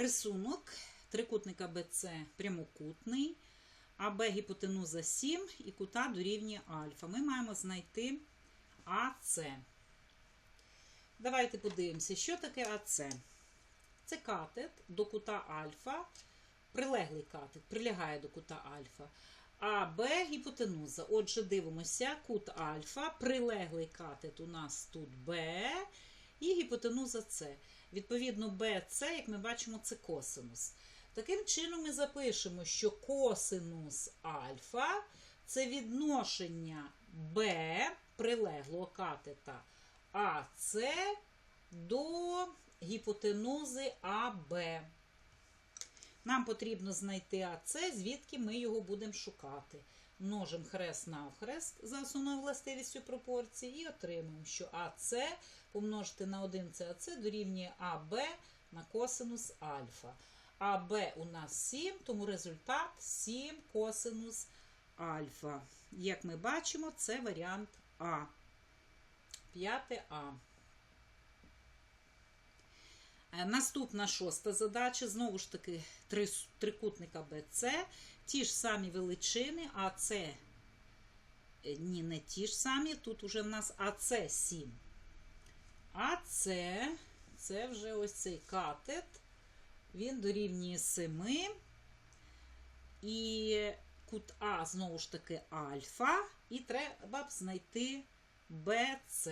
Рисунок трикутника БЦ прямокутний, АБ гіпотенуза 7 і кута дорівнює альфа. Ми маємо знайти АЦ. Давайте подивимося, що таке АЦ. Це катет до кута альфа, прилеглий катет, прилягає до кута альфа. А Б гіпотенуза. Отже, дивимося, кут альфа, прилеглий катет у нас тут Б і гіпотенуза С. Відповідно, BC, як ми бачимо, це косинус. Таким чином, ми запишемо, що косинус альфа це відношення Б прилеглого катета АС до гіпотенузи АБ. Нам потрібно знайти АС, звідки ми його будемо шукати. Множимо хрест навхрест за основною властивістю пропорції і отримуємо, що АС помножити на 1 це АС дорівнює АБ на косинус альфа. АБ у нас 7, тому результат 7 косинус альфа. Як ми бачимо, це варіант А. 5 А. Е, Наступна шоста задача. Знову ж таки, три, трикутника БЦ. Ті ж самі величини, а це ні, не ті ж самі. Тут уже в нас АЦ 7. АЦ це вже ось цей катет. Він дорівнює 7. І кут А, знову ж таки, альфа. І треба б знайти БЦ.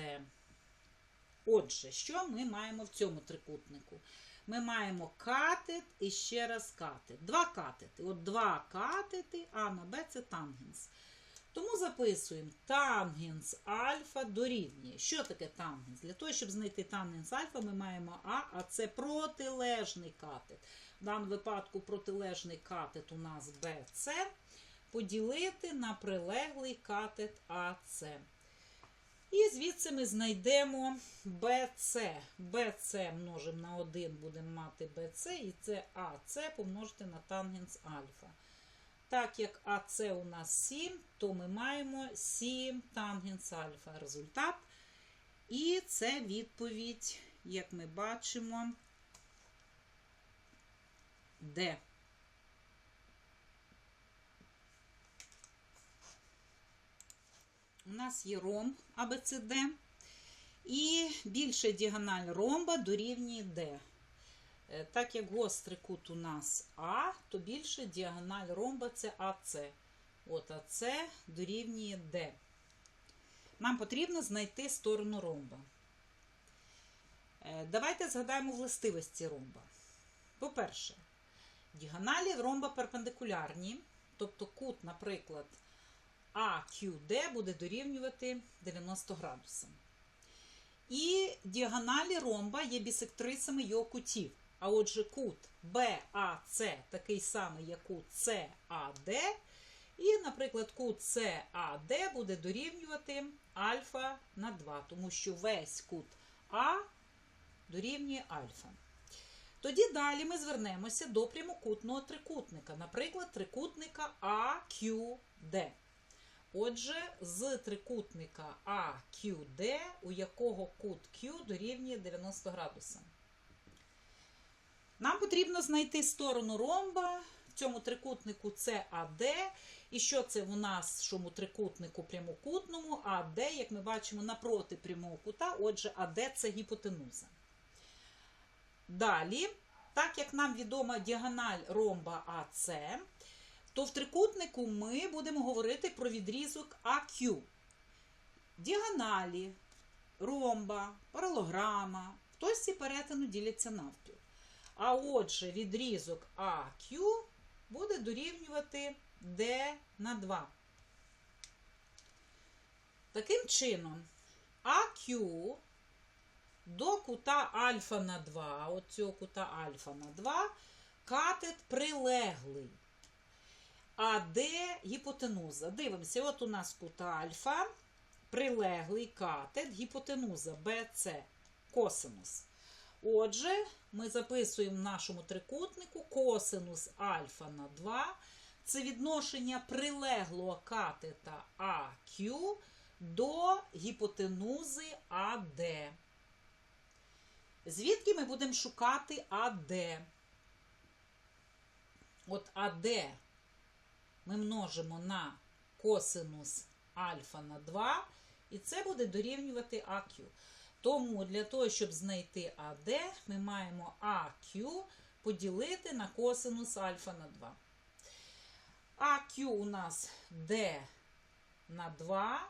Отже, що ми маємо в цьому трикутнику? Ми маємо катет і ще раз катет. Два катети. От два катети, А на Б це тангенс. Тому записуємо тангенс альфа дорівнює. Що таке тангенс? Для того, щоб знайти тангенс альфа, ми маємо А, а це протилежний катет. В даному випадку протилежний катет у нас БЦ поділити на прилеглий катет АЦ. І звідси ми знайдемо BC. BC множимо на 1, будемо мати BC, і це AC помножити на тангенс альфа. Так як АС у нас 7, то ми маємо 7 тангенс альфа результат. І це відповідь, як ми бачимо, Д. У нас є ромб АБЦД. І більша діагональ ромба дорівнює D. Е, Так як гострий кут у нас А, то більше діагональ ромба це АС. От АС дорівнює D. Нам потрібно знайти сторону ромба. Е, Давайте згадаємо властивості ромба. По-перше, діагоналі ромба перпендикулярні, тобто кут, наприклад, AQD буде дорівнювати 90 градусам. І діагоналі ромба є бісектрисами його кутів. А отже, кут BAC такий самий, як кут CAD. І, наприклад, кут CAD буде дорівнювати альфа на 2, тому що весь кут А дорівнює альфа. Тоді далі ми звернемося до прямокутного трикутника, наприклад, трикутника AQD. Отже, з трикутника AQD, у якого кут Q дорівнює 90 градусам. Нам потрібно знайти сторону ромба в цьому трикутнику це АД. І що це в цьому трикутнику прямокутному? АД, як ми бачимо, напроти прямого кута, отже, АД це гіпотенуза. Далі, так як нам відома діагональ ромба АС, то в трикутнику ми будемо говорити про відрізок АQ. Діагоналі, ромба, паралограма, в точці перетину діляться навпіл. А отже, відрізок АQ буде дорівнювати D на 2. Таким чином, АQ до кута альфа на 2, от цього кута альфа на 2, катет прилеглий. А де гіпотенуза? Дивимося, от у нас кута альфа, прилеглий катет, гіпотенуза BC, косинус. Отже, ми записуємо в нашому трикутнику косинус альфа на 2. Це відношення прилеглого катета AQ до гіпотенузи AD. Звідки ми будемо шукати АД? от АД ми множимо на косинус альфа на 2, і це буде дорівнювати АQ. Тому для того, щоб знайти АД, ми маємо АQ поділити на косинус альфа на 2. АQ у нас D на 2,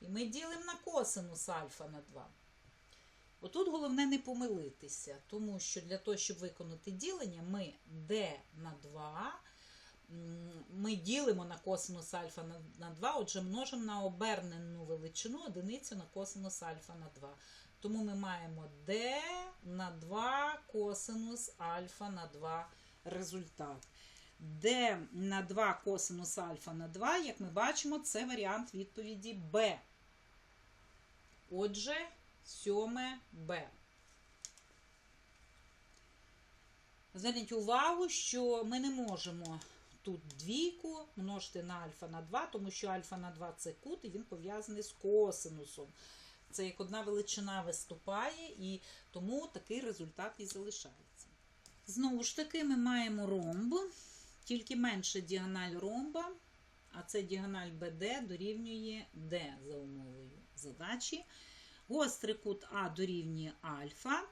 і ми ділимо на косинус альфа на 2. Отут головне не помилитися, тому що для того, щоб виконати ділення, ми d на 2, м, ми ділимо на косинус альфа на 2, отже, множимо на обернену величину одиницю на косинус альфа на 2. Тому ми маємо d на 2 косинус альфа на 2 результат. d на 2 косинус альфа на 2, як ми бачимо, це варіант відповіді b. Отже, сьоме Б. Зверніть увагу, що ми не можемо тут двійку множити на альфа на 2, тому що альфа на 2 це кут, і він пов'язаний з косинусом. Це як одна величина виступає, і тому такий результат і залишається. Знову ж таки, ми маємо ромб, тільки менша діагональ ромба, а це діагональ BD дорівнює D за умовою задачі. Гострий кут А дорівнює альфа.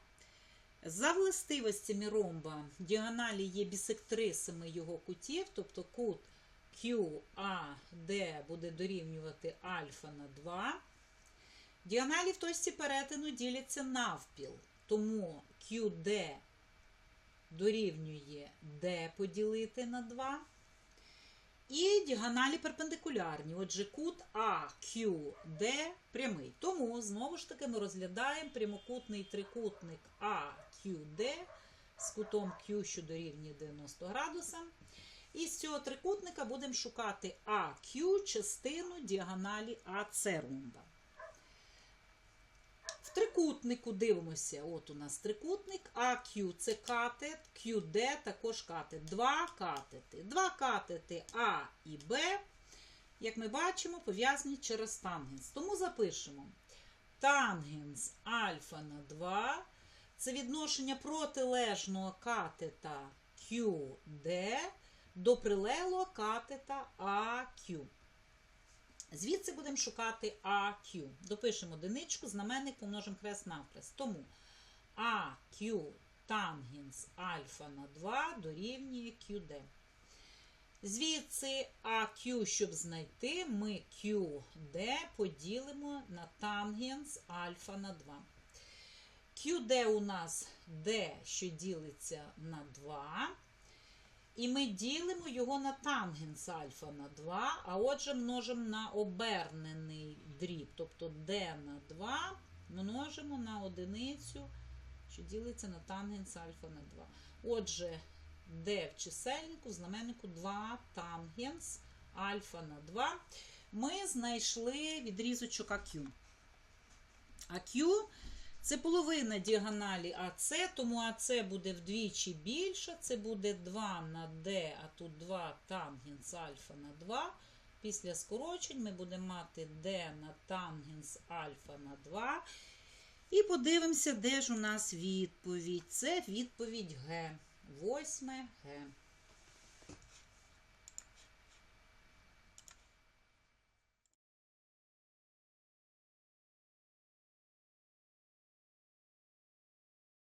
За властивостями ромба діагоналі є бісектрисами його кутів, тобто кут QAD буде дорівнювати альфа на 2. Діагоналі в точці перетину діляться навпіл, тому QD дорівнює D поділити на 2. І діагоналі перпендикулярні. Отже, кут AQD прямий. Тому, знову ж таки, ми розглядаємо прямокутний трикутник AQD з кутом Q, що дорівнює 90 градусам. І з цього трикутника будемо шукати AQ частину діагоналі AC ромба. Трикутнику дивимося, от у нас трикутник, AQ це катет, QD також катет. Два катети. Два катети А і Б, як ми бачимо, пов'язані через тангенс. Тому запишемо тангенс альфа на 2. Це відношення протилежного катета QD до прилеглого катета AQ. Звідси будемо шукати AQ. Допишемо одиничку, знаменник помножимо хрест навхрест. Тому AQ тангенс альфа на 2 дорівнює QD. Звідси AQ, щоб знайти, ми QD поділимо на тангенс альфа на 2. QD у нас D, що ділиться на 2. І ми ділимо його на тангенс альфа на 2, а отже множимо на обернений дріб, тобто d на 2 множимо на одиницю, що ділиться на тангенс альфа на 2. Отже, d в чисельнику, в знаменнику 2 тангенс альфа на 2. Ми знайшли відрізочок AQ. AQ це половина діагоналі АС, тому АС буде вдвічі більше. Це буде 2 на D, а тут 2 тангенс альфа на 2. Після скорочень ми будемо мати D на тангенс альфа на 2. І подивимося, де ж у нас відповідь. Це відповідь Г. Восьме Г.